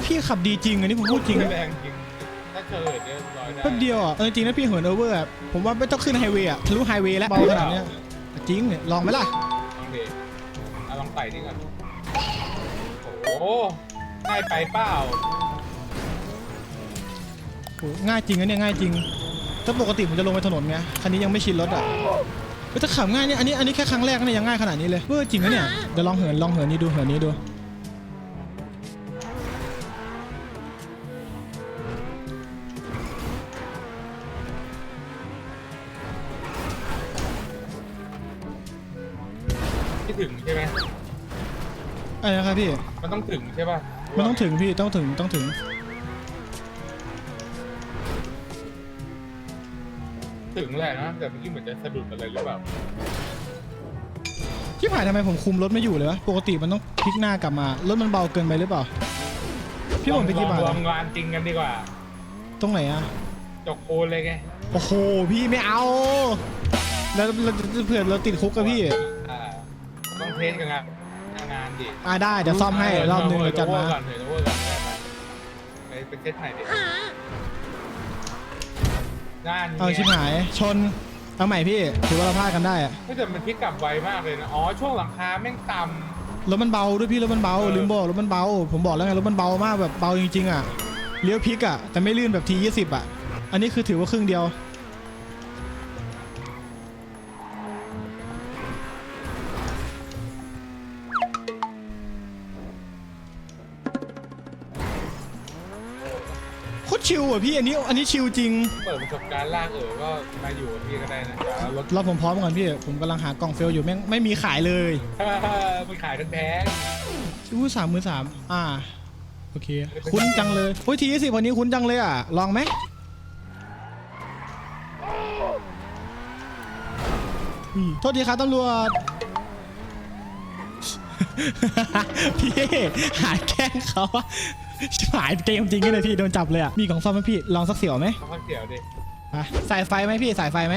นี่พี่ขับดีจริงอันนี้ผมพูดจริงแรงจริงถ้าเกิดเนี่ยร้อยได้แป๊บเดียวอะเออจริงนะพี่เหินโอเวอร์อะผมว่าไม่ต้องขึ้นไฮเวย์อะทะลุไฮเวย์แล้วเบาขนาดเนี้ยจริงเนี่ยลองไหมล่ะโอเคเอาลองไต่นี่ก่อนโอ้โหง่ายไปเปล่าโหง่ายจริงนะเนี่ยง่ายจริงถ้าปกติผมจะลงไปถนนไงคันนี้ยังไม่ชินรถอะเฮ้ยถ้าขับง่ายเนี่ยอันนี้อันนี้แค่ครั้งแรกนะเนี่ยยังง่ายขนาดนี้เลยเออจริงนะเนี่ยเดี๋ยวลองเหินลองเหินนี้ดูเหินนี้ดู ที่ถึงใช่ไหมอะไรนะครับพี่ มันต้องถึงใช่ป่ะมันต้องถึงพี่ต้องถึงต้องถึง ถึงแหละนะ แต่เมื่อกี้เหมือนจะสะดุดอะไรหรือเปล่าที่ผ่านทำไมผมคุมรถไม่อยู่เลยวะ ปกติมันต้องพลิกหน้ากลับมา รถมันเบาเกินไปหรือเปล่า พี่ผมไปกี่บาทรวอะมงานจริงกันดีกว่า ตรงไหนอะจกโคนเลยไง โอ้โห พี่ไม่เอา แล้วเราเผื่อเราติดคุกกับพี่อ่าต้อง เทสกันงานงานดิอ่าได้เดี๋ยวซ่อมให้รอบนึงเดี๋ยวจัดมา ก่อนเถอะเวอร์ก่อนไปไปเทสใหม่ดิงานเอาชิบหายชนเอาใหม่พี่ถือว่าเราพลาดกันได้อะไม่แต่มันพลิกกลับไวมากเลยนะ อ๋อ ช่วงหลังคาแม่งต่รถมันเบาด้วยพี่รถมันเบาเออ ลืมบอกรถมันเบา ผมบอกแล้วไงรถมันเบามากแบบเบาจริงๆอะเลี้ยวพลิกอะแต่ไม่ลื่นแบบทียี่สิบอะอันนี้คือถือว่าครึ่งเดียว ตรชิลอะพี่อันนี้อันนี้ชิลจริงำเปิดประสบการณ์ลากเออก็มาอยู่กับพี่ก็ได้นะเดี๋ยวรถรอผมพร้อมก่อนพี่ ผมกำลังหากล่องเฟลอยู่แม่งไม่มีขายเลยมันขายกันแพงอู้สามมือสามอ่า โอเค คุ้นจังเลยโอ้ยทีสิวันนี้คุ้นจังเลยอะ ลองไหมอุ้ยโทษทีครับตำรวจ พี่หาแกล้งเขาอะ ชิบหายเกมจริงเลยพี่โดนจับเลยอะมีกล่องซ่อมไหมพี่ลองสักเสี่ยวไหมเขาพักเสียวดิไปสายไฟไหมพี่สายไฟไหม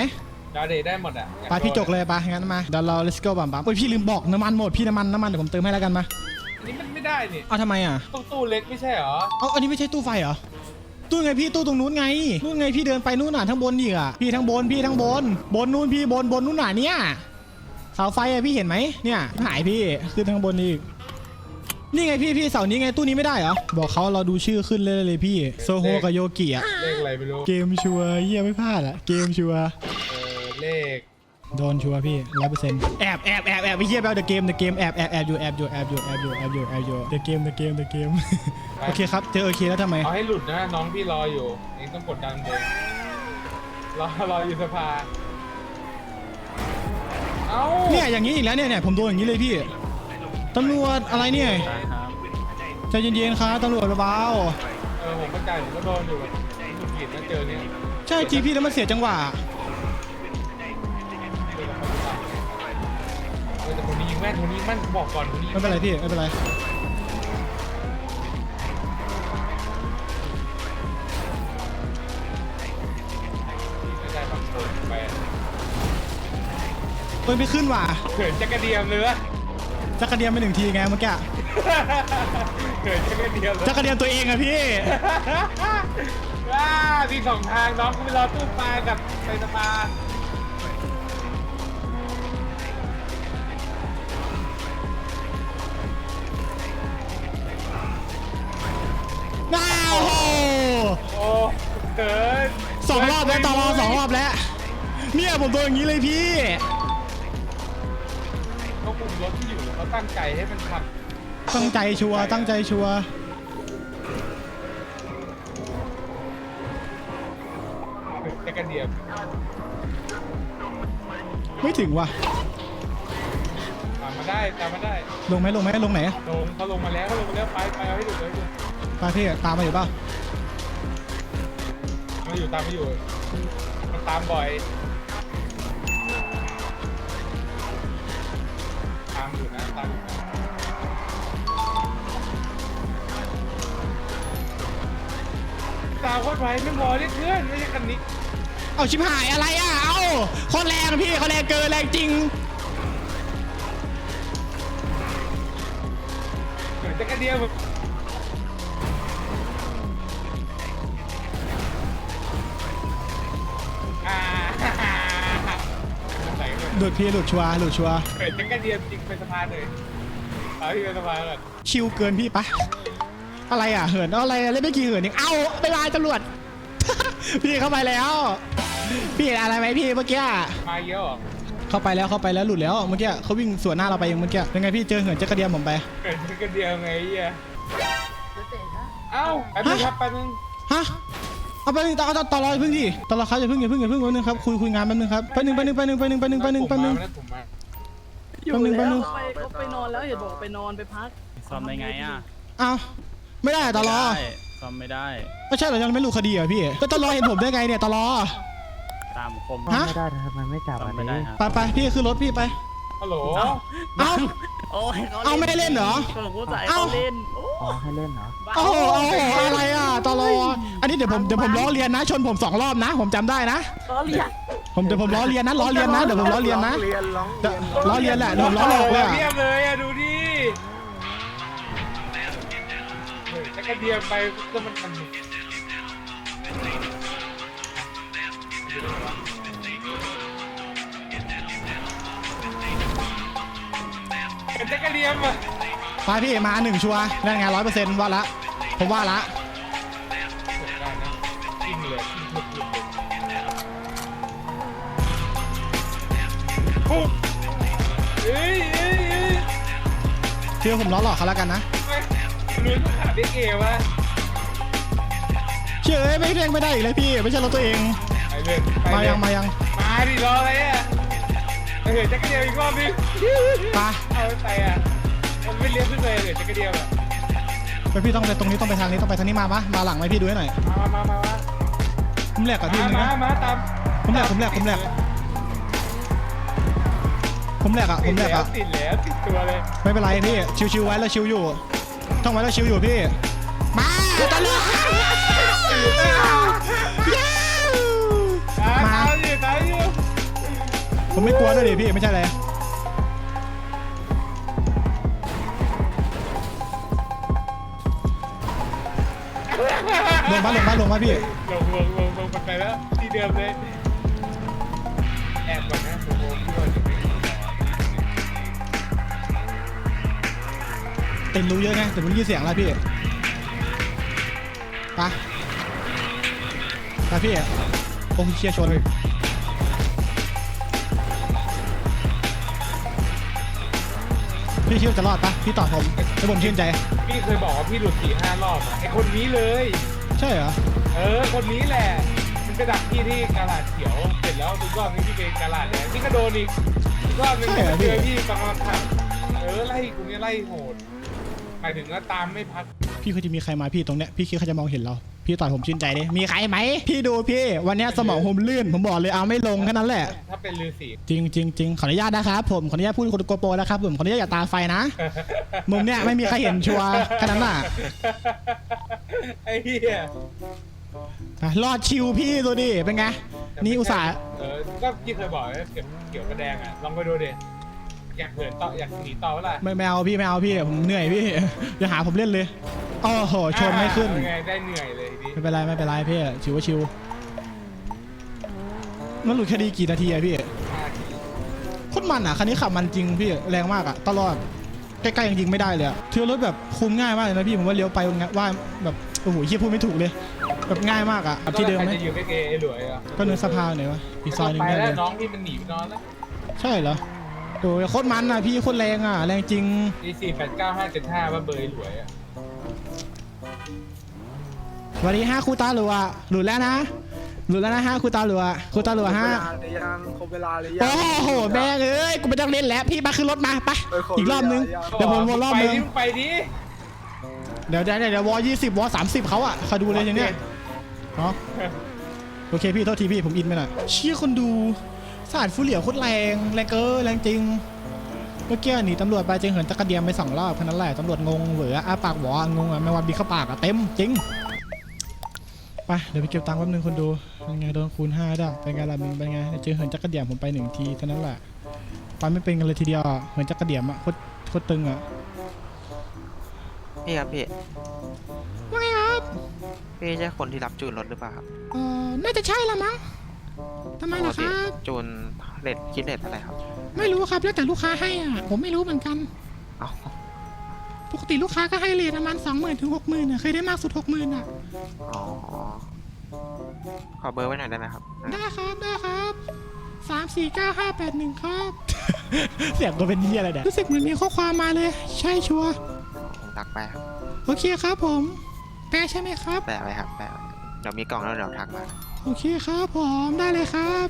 ดาวเดย์ได้หมดอะไปพี่จกเลยไปงั้นมาเดี๋ยวเรา let's go บัมบัมโอ้ยพี่ลืมบอกน้ำมันหมดพี่น้ำมันน้ำมันเดี๋ยวผมเติมให้แล้วกันมาอันนี้มันไม่ได้นี่เอาทำไมอะตู้ตู้เล็กไม่ใช่เหรอเอาอันนี้ไม่ใช่ตู้ไฟเหรอตู้ไงพี่ตู้ตรงนู้นไงนู่นไงพี่เดินไปนู่นน่ะทั้งบนอีกอะพี่ทั้งบนพี่ทั้งบน บนนู่นพี่บนบนนู่นน่ะเนี่ยเสาไฟอะพี่เห็นไหมเนี่ยหายพี่ขึ้นทั้งบนอีก นี่ไงพี่พี่เสานี้ไงตู้นี้ไม่ได้เหรอ บอกเขาเราดูชื่อขึ้นเลยเลยพี่ โซโฮกับโยกิอะเลขอะไรไม่รู้ เกมชัวร์เยี่ยไม่พลาดอะเกมชัวร์เออเลข โดนชัวร์พี่ร้อยเปอร์เซ็นต์แอบแอบแอบแอบไปเยี่ยแบลเดอะเกมเดอะเกมแอบแอบแอบอยู่แอบอยู่แอบอยู่แอบอยู่แอบอยู่แอบอยู่เดอะเกมเดอะเกมเดอะเกมโอเคครับเจอโอเคแล้วทำไม เอาให้หลุดนะน้องพี่รออยู่เองต้องกดดันเลยรอรออยู่สภา เอ้าเนี่ยอย่างนี้อีกแล้วเนี่ยเนี่ยผมโดนอย่างนี้เลยพี่ ตำรวจอะไรเนี่ยใจเย็นๆครับตำรวจเบาเออผมเข้าใจผมก็โดนอยู่แบบหงุดหงิดนะเจอเนี่ยๆใช่จีพี่แล้วมันเสียจังหวะ เออแต่คนนี้ยิงแม่นคนนี้แม่นบอกก่อนคนนี้ยิงไม่เป็นไรพี่ ไม่เป็นไร ไม่ได้บางคนไปเอ้ยไม่ขึ้นว่ะเขินจักระเดียมเลยวะ จักระเดียมไปหนึ่งทีไงเมื่อกี้เขินจักระเดียมเลยจักระเดียมตัวเองอะพี่ ว้าที่สองทางน้องก็ไปรอตู้ปลากับไปสปาน้าวโหโอ้เขินสองรอบแล้วต่อรอสองรอบแล้ว เนี่ยผมโดนอย่างนี้เลยพี่เขาคุมรถที่อยู่ เขาตั้งใจให้มันขับตั้งใจชัวร์ตั้งใจชัวร์จักระเดียมไม่ถึงว่ะตามมาได้ตามมาได้ลงไหมลงไหมลงไหนลงเขาลงมาแล้วเขาลงมาแล้วไปไปเอาให้ดูเลยดูไปพี่ตามมาอยู่เปล่ามาอยู่ตามมาอยู่มันตามบ่อยามอยู่นะตามอยู่นะตาโคตรไวไม่พอนี่เพื่อนไม่ใช่คันนี้เอาชิบหายอะไรอะ เอาโคตรแรงพี่เขาแรงเกินแรงจริง เหมือนจะกระเดียวแบบ ลุดพี่หลุดชัวร์หลุดชัวร์เกิดจักรเดียมจริงเป็นสะพานเลยเอาที่เป็นสะพานก่อนชิวเกินพี่ปะอะไรอะเหินอะไรเล่นไม่กี่เหินเองเอ้าไปลายตำรวจ พี่เข้าไปแล้ว พี่เห็นอะไรไหมพี่เมื่อกี้มาเยอะเหรอเข้าไปแล้วเข้าไปแล้วหลุดแล้วเมื่อกี้เขาวิ่งสวนหน้าเราไปเองเมื่อกี้เป็นไงพี่เจอเหินจักรเดียมผมไปเกิดจักรเดียมไงไอ้เหี้ยเอ้าแป๊บนึงครับแป๊บนึงฮะ เอาไปหนึ่งต่อต่อต่อรออย่าเพิ่งดิต่อรอครับอย่าเพิ่งอย่าเพิ่งอย่าเพิ่งแป๊บนึงครับคุยคุยงานแป๊บนึงครับแป๊บนึงแป๊บนึงแป๊บนึงแป๊บนึงแป๊บนึงแป๊บนึงแป๊บนึง ผมมาอยู่แป๊บนึงแป๊บนึงแล้วไปเขาไปนอนแล้วเห็นบอกว่าไปนอนไปพัก ซ่อมได้ไงอะอ้าวไม่ได้ต่อรอได้ซ่อมไม่ได้ ไม่ใช่เหรอยังไม่รู้คดีเหรอพี่ก็ต่อรอเห็นผมได้ไงเนี่ยต่อรอ ตามคมฮะ ไม่ได้ทำไมไม่จับซ่ออัมนไม่ได้นี้ ครับ ไปไปพี่ขึ้นรถพี่ไป ฮัลโหลเอ้า โอ้ยเอาไม่ได้เล่นเหรอผมก็จะให้เอ้าเขาเล่นโอ้อ๋อให้เล่นเหรอ โอ้โหโอ้โหอะไรอะตลออันนี้เดี๋ยวผมเดี๋ยวผมล้อเลียนนะ ชนผมสองรอบนะ ผมจำได้นะล้อเลียนผมเดี๋ยวผมล้อเลียนนะล้อเลียนนะเดี๋ยวผมล้อเลียนนะเดี๋ยวล้อเลียนแหละเดี๋ยวผมล้อหลอกเลยอะเรียบเลยอะดูดิเฮ้ยจักรเดียมไปก็มันมัน เป็นจักรเดียมอะไปพี่มาหนึ่งชัวร์นั่นไงร้อยเปอร์เซ็นต์ว่าละ ผมว่าละ ได้นะกิ้งเลยกิ้งทุกทุกเลยปุ๊บเอ้ยเอ้ยเอ้ยเชื่อผมล้อหลอกเขาแล้วกันนะ ไม่ลุ้นขาดได้เกวะเชื่อเอ้ยไม่เร่งไม่ได้อีกเลยพี่ ไม่ใช่รถตัวเอง ไปเลยไปมาเลยยังมายัง มาดิรออะไรอะ เฮ้ยจักรเดียวอีกรอบนึงไปเอาไปอะมันไม่เลี้ยวขึ้นเลยเลยจักรเดียวอะไปพี่ต้องไปตรงนี้ต้องไปทางนี้ต้องไปทางนี้มาปะมาหลังไหมพี่ดูให้หน่อยมามามามาผมแหลกกับพี่มานึงมานะมาตามผมแหลกผมแหลกผมแหลกผมแหลกอะผมแหลกอะติดแล้วติดตัวเลยไม่เป็นไรพี่ชิวๆไว้แล้วชิวอยู่ท่องไว้แล้วชิวอยู่พี่ มาตลอ ผมไม่กลัวด้วยดิพี่ไม่ใช่เลยลงมาลงมาลงมาพี่ ลงลงลงลงไปแล้วที่เดิมเลยแอบก่อนนะโอ้โหพี่ว่าจะไม่เต็นรู้เยอะไงแต่ผมได้ยินเสียงแล้วพี่ไปไปพี่โอ้ยเชียชน พี่คิดว่าจะรอดปะพี่ตอบผมแล้วผมชื่นใจ พี่เคยบอกว่าพี่หลุดสี่ห้ารอบอะไอคนนี้เลย ใช่เหรอ เออ คนนี้แหละ มันไปดักพี่ที่กาลาดเขียว เสร็จแล้วทุกรอบนี้พี่ไปกาลาดแดงพี่ก็โดนอีกทุกรอบนึงใช่เหรอ เจอพี่พี่กำลังขับเออไล่กูเนี่ยไล่โหดหมายถึงว่าตามไม่พักพี่เคยจะมีใครมาพี่ตรงเนี้ยพี่คิดเขาจะมองเห็นเรา พี่ต่อยผมชื่นใจดิมีใครไหม พี่ดูพี่ วันเนี้ยสมองผมลื่น ผมบอกเลยเอาไม่ลงแค่นั้นแหละ ถ้าเป็นลือสีจริงจริงจริงขออนุญาตนะครับผม ขออนุญาตพูดคนโกโปรนะครับผม ขออนุญาตอย่าตาไฟนะ มุมเนี้ยไม่มีใครเห็นชัวร์แค่นั้นน่ะไอ้เหี้ยอะรอดชิวพี่ดูดิ เป็นไง นี่อุตส่าห์ เออก็พี่เคยบอกว่าเก็บเกี่ยวกระแดงอะลองไปดูดิอยากเหินต่ออยากหนีต่อเวลาไม่ไม่เอาพี่ไม่เอาพี่ผมเหนื่อยพี่ อย่าหาผมเล่นเลย โอ้โหชนไม่ขึ้นไงได้เหนื่อยเลยทีไม่เป็นไรไม่เป็นไรพี่ชิวว่าชิวนั่นหลุดคดีกี่นาทีอะพี่โคตรมันอะคันนี้ขับมันจริงพี่แรงมากอะตลอดใกล้ๆยังยิงไม่ได้เลยอะเที่ยวรถแบบคุมง่ายมากเลยนะพี่ผมว่าเลี้ยวไปว่าแบบโอ้โหเฮียพูดไม่ถูกเลย แบบง่ายมากอะแบบที่เดิมไหมใครจะอยู่ใกล้ๆไอ้หลวยอะก็เนินสะพานไหนวะอีกซอยหนึงไปได้แล้เลวยน้องพี่มันหนีไปนอนแล้วใช่เหรอโอ้ยโคตรมันอะพี่โคตรแรงอะแรงจริง ดีสี่แปดเก้าห้าเจ็ดห้าว่าเบอร์ไอ้หลวยอะส วัสดีห้าครูตาหลัวหลุดแล้วนะ หลุดแล้วนะห้าครูตาหลัวครูตาหลัวห้าหรือยังครบเวลาหรือยังโอ้โหแม่งเอ้ยกูไม่ต้องเล่นแล้วพี่มาขึ้นรถมาไปเออขออีกรอบนึงอย่าเดี๋ยวผมวนรอบไปนึงดิมึงไปดิเดี๋ยวเดี๋ยวเดี๋ยววอยี่สิบวอสามสิบเขาอะคอยดูเลยอย่างเนี้ยเนาะโอเคพี่โทษทีพี่ผมอินไปหน่อยเชี่ยคนดูสาดฟูเหลียวโคตรแรงแรงเกอแรงจริงเมื่อกี้หนีตำรวจไปเจงเหินจักรเดียมไปสองรอบแค่นั้นแหละตำรวจงงเหวออ้าปากหวองงอะไม่ว่าบีเข้าปากอะเต็มจริง ไปเดี๋ยวไปเก็บตังค์แป๊บนึงคนดูเป็นไงโดนคูณห้าด้วยเป็นไงล่ะมึงเป็นไงเจอเหินจักรเดียมผมไปหนึ่งทีเท่านั้นแหละไปไม่เป็นกันเลยทีเดียวอะเหินจักรเดียมอะโคตรโคตรตึงอะพี่ครับพี่ว่าไงครับพี่ใช่คนที่รับจูนรถหรือเปล่าครับเออน่าจะใช่ละมั้งทำไมล่ะครับ จูนเลทคิดเลทอะไรครับไม่รู้ครับแล้วแต่ลูกค้าให้อะผมไม่รู้เหมือนกัน เอาปกติลูกค้าก็ให้เลทประมาณสองหมื่นถึงหกหมื่นอะเคยได้มากสุดหกหมื่นอะ อ๋อ ขอเบอร์ไว้หน่อยได้ไหมครับได้ครับได้ครับสามสี่เก้าห้าแปดหนึ่งครับ เสียงก็เป็นที่อะไรเนี่ยรู้สึกเหมือนมีข้อความมาเลย ใช่ชัวร์ผมทักไปครับโอเคครับผม แปลใช่ไหมครับ แปะไว้ครับแปะไว้เดี๋ยวมีกล่องแล้วเดี๋ยวทักมา โอเคครับผมได้เลยครับ